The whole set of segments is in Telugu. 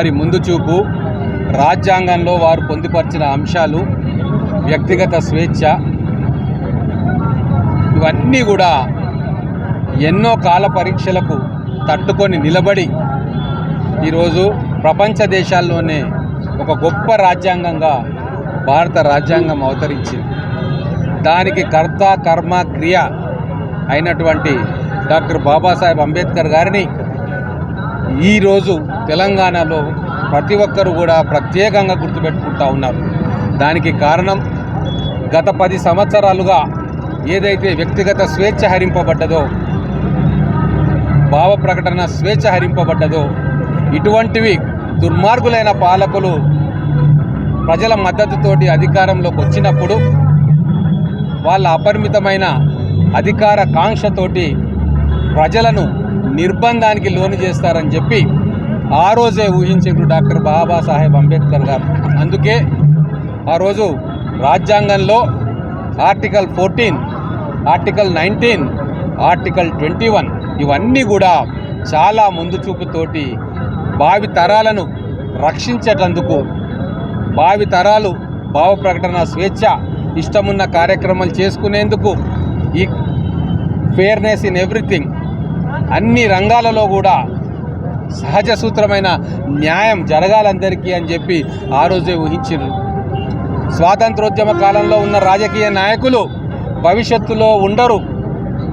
వారి ముందు చూపు రాజ్యాంగంలో వారు పొందుపరిచిన అంశాలు వ్యక్తిగత స్వేచ్ఛ ఇవన్నీ కూడా ఎన్నో కాల పరీక్షలకు తట్టుకొని నిలబడి ఈరోజు ప్రపంచ దేశాల్లోనే ఒక గొప్ప రాజ్యాంగంగా భారత రాజ్యాంగం అవతరించింది. దానికి కర్త కర్మ క్రియ అయినటువంటి డాక్టర్ బాబాసాహెబ్ అంబేద్కర్ గారిని ఈరోజు తెలంగాణలో ప్రతి ఒక్కరు కూడా ప్రత్యేకంగా గుర్తుపెట్టుకుంటా ఉన్నారు. దానికి కారణం గత పది సంవత్సరాలుగా ఏదైతే వ్యక్తిగత స్వేచ్ఛ హరింపబడ్డదో భావ ప్రకటన స్వేచ్ఛ హరింపబడ్డదో ఇటువంటివి దుర్మార్గులైన పాలకులు ప్రజల మద్దతుతోటి అధికారంలోకి వచ్చినప్పుడు వాళ్ళ అపరిమితమైన అధికార కాంక్షతోటి ప్రజలను నిర్బంధానికి లోను చేస్తారని చెప్పి ఆ రోజే ఊహించారు డాక్టర్ బాబాసాహెబ్ అంబేద్కర్ గారు. అందుకే ఆ రోజు రాజ్యాంగంలో article fourteen article nineteen article twenty one ఇవన్నీ కూడా చాలా ముందు చూపుతోటి భావి తరాలను రక్షించేటందుకు భావి తరాలు భావ ప్రకటన స్వేచ్ఛ ఇష్టమున్న కార్యక్రమాలు చేసుకునేందుకు ఈ ఫేర్నెస్ ఇన్ ఎవ్రీథింగ్ అన్ని రంగాలలో కూడా సహజ సూత్రమైన న్యాయం జరగాలందరికీ అని చెప్పి ఆ రోజే ఊహించారు స్వాతంత్రోద్యమ కాలంలో ఉన్న రాజకీయ నాయకులు భవిష్యత్తులో ఉండరు.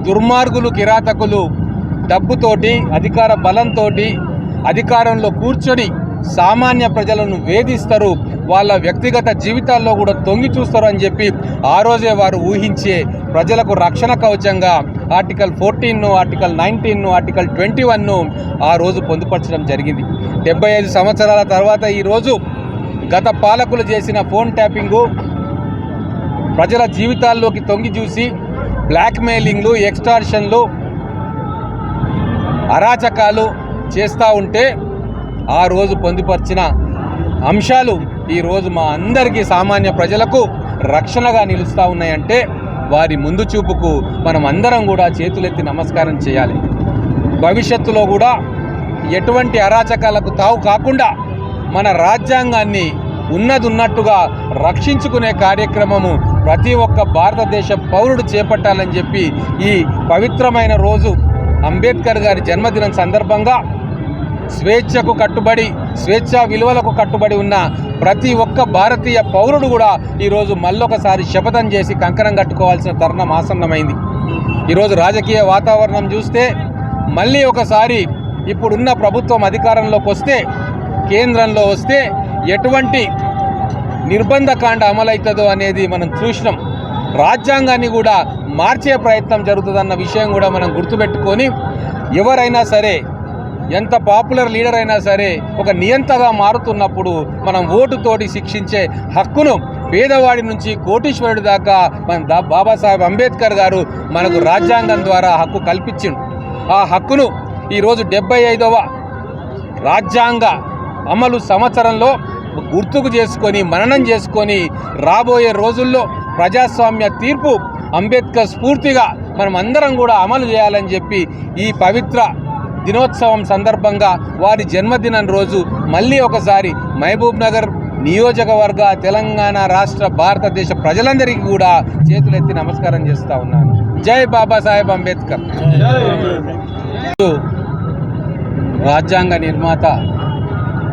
దుర్మార్గులు కిరాతకులు డబ్బుతోటి అధికార బలంతో అధికారంలో కూర్చొని సామాన్య ప్రజలను వేధిస్తారు. వాళ్ళ వ్యక్తిగత జీవితాల్లో కూడా తొంగి చూస్తారు అని చెప్పి ఆ రోజే వారు ఊహించే ప్రజలకు రక్షణ కవచంగా ఆర్టికల్ ఫోర్టీన్ను ఆర్టికల్ నైన్టీన్ను ఆర్టికల్ ట్వంటీ వన్ను ఆ రోజు పొందుపరచడం జరిగింది. డెబ్బై ఐదు సంవత్సరాల తర్వాత ఈరోజు గత పాలకులు చేసిన ఫోన్ ట్యాపింగు ప్రజల జీవితాల్లోకి తొంగి చూసి బ్లాక్మెయిలింగ్లు ఎక్స్టార్షన్లు అరాచకాలు చేస్తూ ఉంటే ఆ రోజు పొందుపరిచిన అంశాలు ఈరోజు మా అందరికీ సామాన్య ప్రజలకు రక్షణగా నిలుస్తూ ఉన్నాయంటే వారి ముందు చూపుకు మనం అందరం కూడా చేతులెత్తి నమస్కారం చేయాలి. భవిష్యత్తులో కూడా ఎటువంటి అరాచకాలకు తావు కాకుండా మన రాజ్యాంగాన్ని ఉన్నది ఉన్నట్టుగా రక్షించుకునే కార్యక్రమము ప్రతి ఒక్క భారతదేశ పౌరుడు చేపట్టాలని చెప్పి ఈ పవిత్రమైన రోజు అంబేద్కర్ గారి జన్మదినం సందర్భంగా స్వేచ్ఛకు కట్టుబడి స్వేచ్ఛా విలువలకు కట్టుబడి ఉన్న ప్రతి ఒక్క భారతీయ పౌరుడు కూడా ఈరోజు మళ్ళొకసారి శపథం చేసి కంకణం కట్టుకోవాల్సిన తరుణం ఆసన్నమైంది. ఈరోజు రాజకీయ వాతావరణం చూస్తే మళ్ళీ ఒకసారి ఇప్పుడున్న ప్రభుత్వం అధికారంలోకి వస్తే కేంద్రంలో వస్తే ఎటువంటి నిర్బంధకాండ అమలవుతుందో అనేది మనం చూసినాం. రాజ్యాంగాన్ని కూడా మార్చే ప్రయత్నం జరుగుతుందన్న విషయం కూడా మనం గుర్తుపెట్టుకొని ఎవరైనా సరే ఎంత పాపులర్ లీడర్ అయినా సరే ఒక నియంతగా మారుతున్నప్పుడు మనం ఓటుతోటి శిక్షించే హక్కును పేదవాడి నుంచి కోటీశ్వరుడి దాకా మన బాబాసాహెబ్ అంబేద్కర్ గారు మనకు రాజ్యాంగం ద్వారా హక్కు కల్పించిండు. ఆ హక్కును ఈరోజు డెబ్బై ఐదవ రాజ్యాంగ అమలు సంవత్సరంలో గుర్తుకు చేసుకొని మననం చేసుకొని రాబోయే రోజుల్లో ప్రజాస్వామ్య తీర్పు అంబేద్కర్ స్ఫూర్తిగా మనం అందరం కూడా అమలు చేయాలని చెప్పి ఈ పవిత్ర దినోత్సవం సందర్భంగా వారి జన్మదినం రోజు మళ్ళీ ఒకసారి మహబూబ్ నగర్ నియోజకవర్గ తెలంగాణ రాష్ట్ర భారతదేశ ప్రజలందరికీ కూడా చేతులెత్తి నమస్కారం చేస్తా ఉన్నాను. జై బాబాసాహెబ్ అంబేద్కర్. రాజ్యాంగ నిర్మాత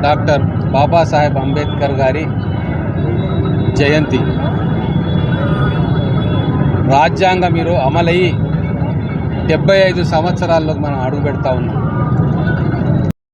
డాక్టర్ బాబాసాహెబ్ అంబేద్కర్ గారి జయంతి. రాజ్యాంగం మీరు అమలయ్యి డెబ్బై ఐదు సంవత్సరాల్లోకి మనం అడుగు పెడతా ఉన్నాం.